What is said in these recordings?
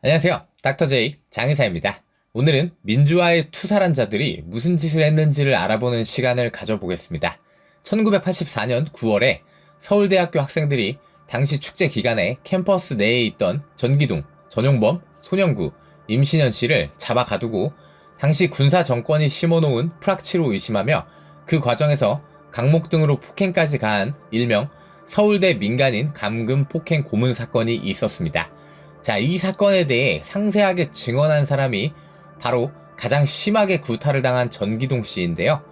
안녕하세요. 닥터 제이 장의사입니다. 오늘은 민주화의 투사란 자들이 무슨 짓을 했는지를 알아보는 시간을 가져보겠습니다. 1984년 9월에 서울대학교 학생들이 당시 축제 기간에 캠퍼스 내에 있던 전기동, 전용범, 손영구, 임신현 씨를 잡아 가두고 당시 군사 정권이 심어놓은 프락치로 의심하며 그 과정에서 강목 등으로 폭행까지 가한 일명 서울대 민간인 감금 폭행 고문 사건이 있었습니다. 자, 이 사건에 대해 상세하게 증언한 사람이 바로 가장 심하게 구타를 당한 전기동 씨인데요.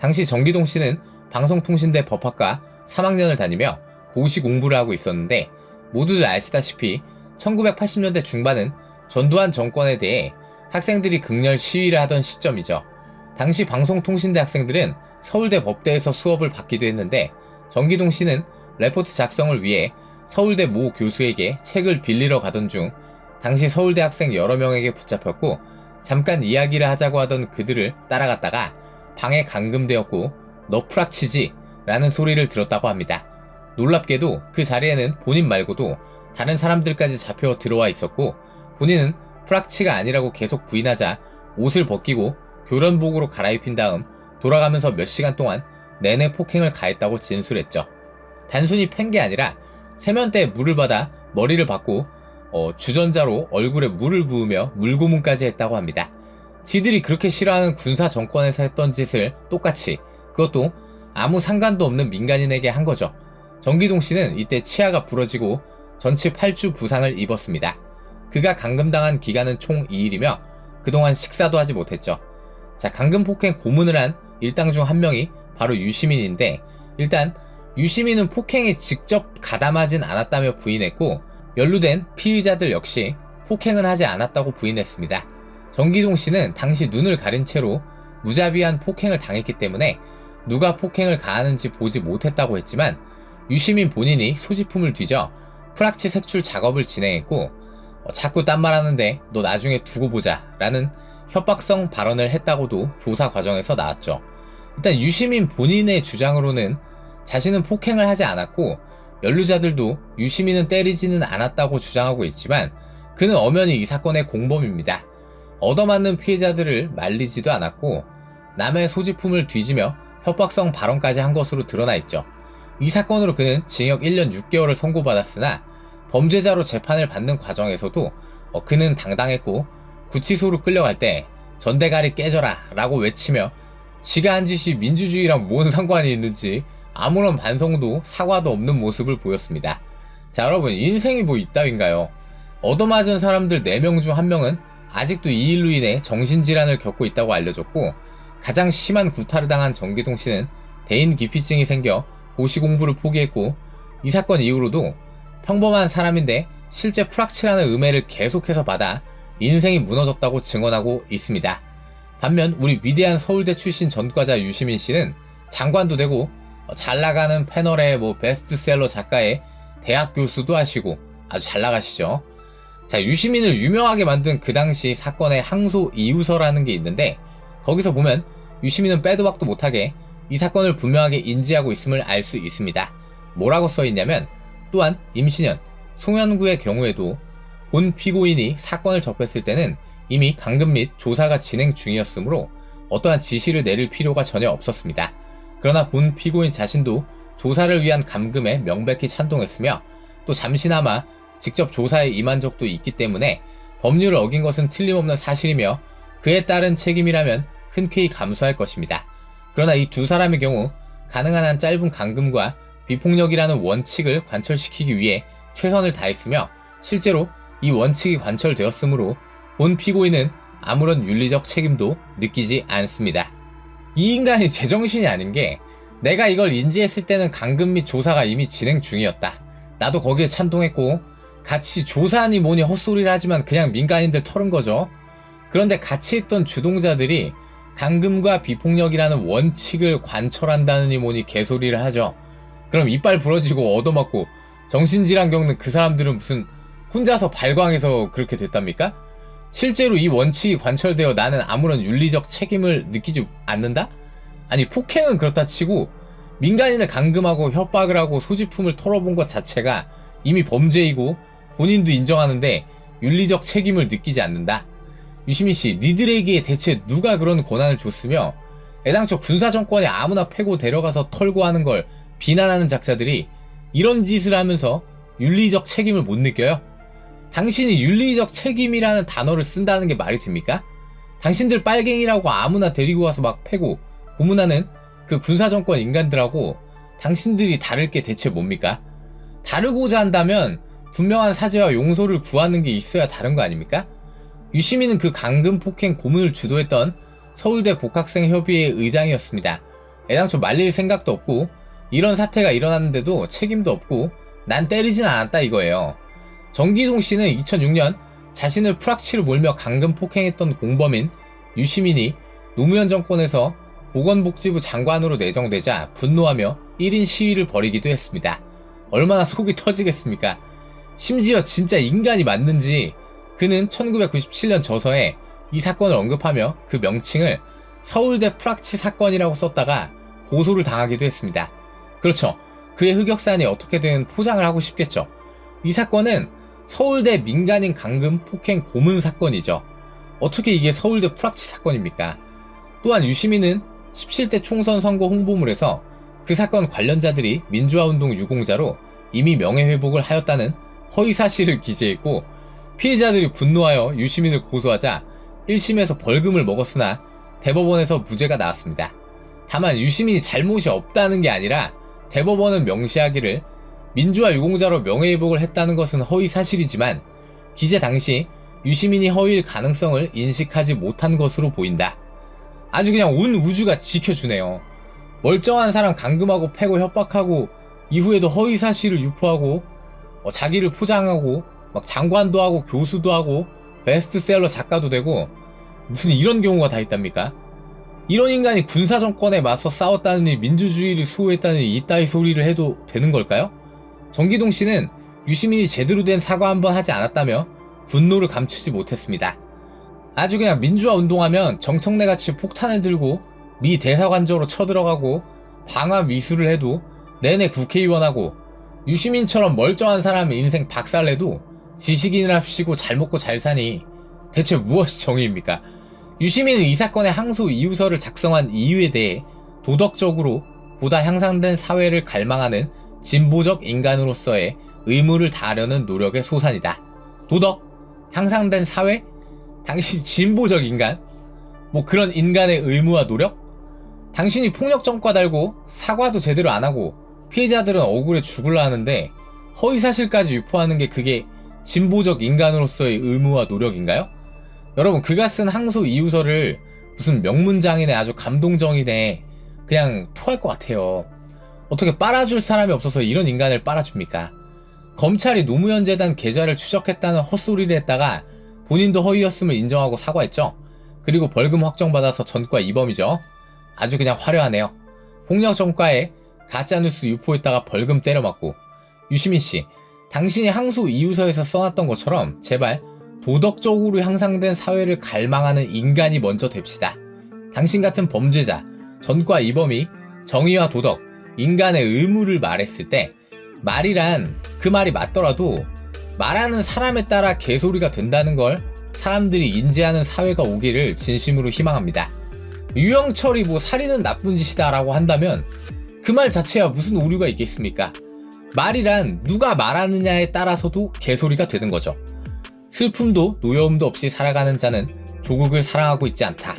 당시 전기동 씨는 방송통신대 법학과 3학년을 다니며 고시 공부를 하고 있었는데 모두들 아시다시피 1980년대 중반은 전두환 정권에 대해 학생들이 극렬 시위를 하던 시점이죠. 당시 방송통신대 학생들은 서울대 법대에서 수업을 받기도 했는데 전기동 씨는 레포트 작성을 위해 서울대 모 교수에게 책을 빌리러 가던 중 당시 서울대 학생 여러 명에게 붙잡혔고 잠깐 이야기를 하자고 하던 그들을 따라갔다가 방에 감금되었고 너 프락치지 라는 소리를 들었다고 합니다. 놀랍게도 그 자리에는 본인 말고도 다른 사람들까지 잡혀 들어와 있었고 본인은 프락치가 아니라고 계속 부인하자 옷을 벗기고 교련복으로 갈아입힌 다음 돌아가면서 몇 시간 동안 내내 폭행을 가했다고 진술했죠. 단순히 팬 게 아니라 세면대에 물을 받아 머리를 받고 어, 주전자로 얼굴에 물을 부으며 물고문까지 했다고 합니다. 지들이 그렇게 싫어하는 군사 정권에서 했던 짓을 똑같이 그것도 아무 상관도 없는 민간인에게 한 거죠. 정기동 씨는 이때 치아가 부러지고 전치 8주 부상을 입었습니다. 그가 감금당한 기간은 총 2일이며 그동안 식사도 하지 못했죠. 자, 감금 폭행 고문을 한 일당 중 한 명이 바로 유시민인데 일단 유시민은 폭행에 직접 가담하진 않았다며 부인했고 연루된 피의자들 역시 폭행은 하지 않았다고 부인했습니다. 정기동 씨는 당시 눈을 가린 채로 무자비한 폭행을 당했기 때문에 누가 폭행을 가하는지 보지 못했다고 했지만 유시민 본인이 소지품을 뒤져 프락치 색출 작업을 진행했고 어, 자꾸 딴 말하는데 너 나중에 두고 보자 라는 협박성 발언을 했다고도 조사 과정에서 나왔죠. 일단 유시민 본인의 주장으로는 자신은 폭행을 하지 않았고 연루자들도 유시민은 때리지는 않았다고 주장하고 있지만 그는 엄연히 이 사건의 공범입니다. 얻어맞는 피해자들을 말리지도 않았고 남의 소지품을 뒤지며 협박성 발언까지 한 것으로 드러나 있죠. 이 사건으로 그는 징역 1년 6개월을 선고받았으나 범죄자로 재판을 받는 과정에서도 어, 그는 당당했고 구치소로 끌려갈 때 전대가리 깨져라 라고 외치며 지가 한 짓이 민주주의랑 뭔 상관이 있는지 아무런 반성도 사과도 없는 모습을 보였습니다. 자 여러분 인생이 뭐 있다인가요? 얻어맞은 사람들 4명 중 1명은 아직도 이 일로 인해 정신질환을 겪고 있다고 알려졌고 가장 심한 구타를 당한 정기동 씨는 대인 기피증이 생겨 고시 공부를 포기했고 이 사건 이후로도 평범한 사람인데 실제 프락치라는 음해를 계속해서 받아 인생이 무너졌다고 증언하고 있습니다. 반면 우리 위대한 서울대 출신 전과자 유시민 씨는 장관도 되고 잘 나가는 패널의 뭐 베스트셀러 작가의 대학 교수도 하시고 아주 잘 나가시죠. 자, 유시민을 유명하게 만든 그 당시 사건의 항소 이유서라는 게 있는데 거기서 보면 유시민은 빼도 박도 못하게 이 사건을 분명하게 인지하고 있음을 알 수 있습니다. 뭐라고 써 있냐면 또한 임신현, 송현구의 경우에도 본 피고인이 사건을 접했을 때는 이미 감금 및 조사가 진행 중이었으므로 어떠한 지시를 내릴 필요가 전혀 없었습니다. 그러나 본 피고인 자신도 조사를 위한 감금에 명백히 찬동했으며 또 잠시나마 직접 조사에 임한 적도 있기 때문에 법률을 어긴 것은 틀림없는 사실이며 그에 따른 책임이라면 흔쾌히 감수할 것입니다. 그러나 이 두 사람의 경우 가능한 한 짧은 감금과 비폭력이라는 원칙을 관철시키기 위해 최선을 다했으며 실제로 이 원칙이 관철되었으므로 본 피고인은 아무런 윤리적 책임도 느끼지 않습니다. 이 인간이 제정신이 아닌 게 내가 이걸 인지했을 때는 감금 및 조사가 이미 진행 중이었다. 나도 거기에 찬동했고 같이 조사하니 뭐니 헛소리를 하지만 그냥 민간인들 털은 거죠. 그런데 같이 있던 주동자들이 감금과 비폭력이라는 원칙을 관철한다느니 뭐니 개소리를 하죠. 그럼 이빨 부러지고 얻어맞고 정신질환 겪는 그 사람들은 무슨 혼자서 발광해서 그렇게 됐답니까? 실제로 이 원칙이 관철되어 나는 아무런 윤리적 책임을 느끼지 않는다? 아니 폭행은 그렇다 치고 민간인을 감금하고 협박을 하고 소지품을 털어본 것 자체가 이미 범죄이고 본인도 인정하는데 윤리적 책임을 느끼지 않는다. 유시민 씨, 니들에게 대체 누가 그런 권한을 줬으며 애당초 군사 정권이 아무나 패고 데려가서 털고 하는 걸 비난하는 작자들이 이런 짓을 하면서 윤리적 책임을 못 느껴요? 당신이 윤리적 책임이라는 단어를 쓴다는 게 말이 됩니까? 당신들 빨갱이라고 아무나 데리고 와서 막 패고 고문하는 그 군사정권 인간들하고 당신들이 다를 게 대체 뭡니까? 다르고자 한다면 분명한 사죄와 용서를 구하는 게 있어야 다른 거 아닙니까? 유시민은 그 강금 폭행 고문을 주도했던 서울대 복학생 협의회 의장이었습니다. 애당초 말릴 생각도 없고 이런 사태가 일어났는데도 책임도 없고 난 때리진 않았다 이거예요. 정기동 씨는 2006년 자신을 프락치로 몰며 강금 폭행했던 공범인 유시민이 노무현 정권에서 보건복지부 장관으로 내정되자 분노하며 1인 시위를 벌이기도 했습니다. 얼마나 속이 터지겠습니까? 심지어 진짜 인간이 맞는지 그는 1997년 저서에 이 사건을 언급하며 그 명칭을 서울대 프락치 사건이라고 썼다가 고소를 당하기도 했습니다. 그렇죠. 그의 흑역사니 어떻게든 포장을 하고 싶겠죠. 이 사건은 서울대 민간인 강금 폭행 고문 사건이죠. 어떻게 이게 서울대 프락치 사건입니까? 또한 유시민은 17대 총선 선거 홍보물에서 그 사건 관련자들이 민주화운동 유공자로 이미 명예회복을 하였다는 허위 사실을 기재했고 피해자들이 분노하여 유시민을 고소하자 1심에서 벌금을 먹었으나 대법원에서 무죄가 나왔습니다. 다만 유시민이 잘못이 없다는 게 아니라 대법원은 명시하기를 민주화 유공자로 명예회복을 했다는 것은 허위 사실이지만 기재 당시 유시민이 허위일 가능성을 인식하지 못한 것으로 보인다. 아주 그냥 온 우주가 지켜주네요. 멀쩡한 사람 감금하고 패고 협박하고 이후에도 허위 사실을 유포하고 어, 자기를 포장하고 막 장관도 하고 교수도 하고 베스트셀러 작가도 되고 무슨 이런 경우가 다 있답니까? 이런 인간이 군사 정권에 맞서 싸웠다느니 민주주의를 수호했다느니 이따위 소리를 해도 되는 걸까요? 정기동 씨는 유시민이 제대로 된 사과 한 번 하지 않았다며 분노를 감추지 못했습니다. 아주 그냥 민주화 운동하면 정청래 같이 폭탄을 들고 미 대사관저로 쳐들어가고 방화 미수를 해도 내내 국회의원하고 유시민처럼 멀쩡한 사람의 인생 박살내도 지식인이랍시고 잘 먹고 잘 사니 대체 무엇이 정의입니까? 유시민은 이 사건의 항소 이유서를 작성한 이유에 대해 도덕적으로 보다 향상된 사회를 갈망하는 진보적 인간으로서의 의무를 다하려는 노력의 소산이다. 도덕? 향상된 사회? 당신 진보적 인간? 뭐 그런 인간의 의무와 노력? 당신이 폭력 전과 달고 사과도 제대로 안 하고 피해자들은 억울해 죽을라 하는데 허위 사실까지 유포하는 게 그게 진보적 인간으로서의 의무와 노력인가요? 여러분 그가 쓴 항소 이유서를 무슨 명문장이네 아주 감동정이네 그냥 토할 것 같아요. 어떻게 빨아줄 사람이 없어서 이런 인간을 빨아줍니까? 검찰이 노무현 재단 계좌를 추적했다는 헛소리를 했다가 본인도 허위였음을 인정하고 사과했죠. 그리고 벌금 확정받아서 전과 이범이죠. 아주 그냥 화려하네요. 폭력 전과에 가짜뉴스 유포했다가 벌금 때려맞고 유시민 씨, 당신이 항소 이유서에서 써놨던 것처럼 제발 도덕적으로 향상된 사회를 갈망하는 인간이 먼저 됩시다. 당신 같은 범죄자, 전과 이범이 정의와 도덕, 인간의 의무를 말했을 때 말이란 그 말이 맞더라도 말하는 사람에 따라 개소리가 된다는 걸 사람들이 인지하는 사회가 오기를 진심으로 희망합니다. 유영철이 뭐 살인은 나쁜 짓이다라고 한다면 그 말 자체야 무슨 오류가 있겠습니까? 말이란 누가 말하느냐에 따라서도 개소리가 되는 거죠. 슬픔도 노여움도 없이 살아가는 자는 조국을 사랑하고 있지 않다.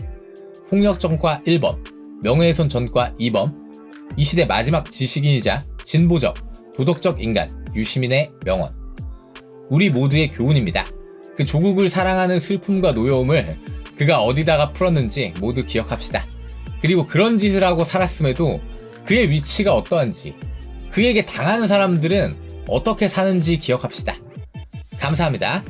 폭력 전과 1번, 명예훼손 전과 2번, 이 시대 마지막 지식인이자 진보적, 도덕적 인간 유시민의 명언. 우리 모두의 교훈입니다. 그 조국을 사랑하는 슬픔과 노여움을 그가 어디다가 풀었는지 모두 기억합시다. 그리고 그런 짓을 하고 살았음에도 그의 위치가 어떠한지, 그에게 당하는 사람들은 어떻게 사는지 기억합시다. 감사합니다.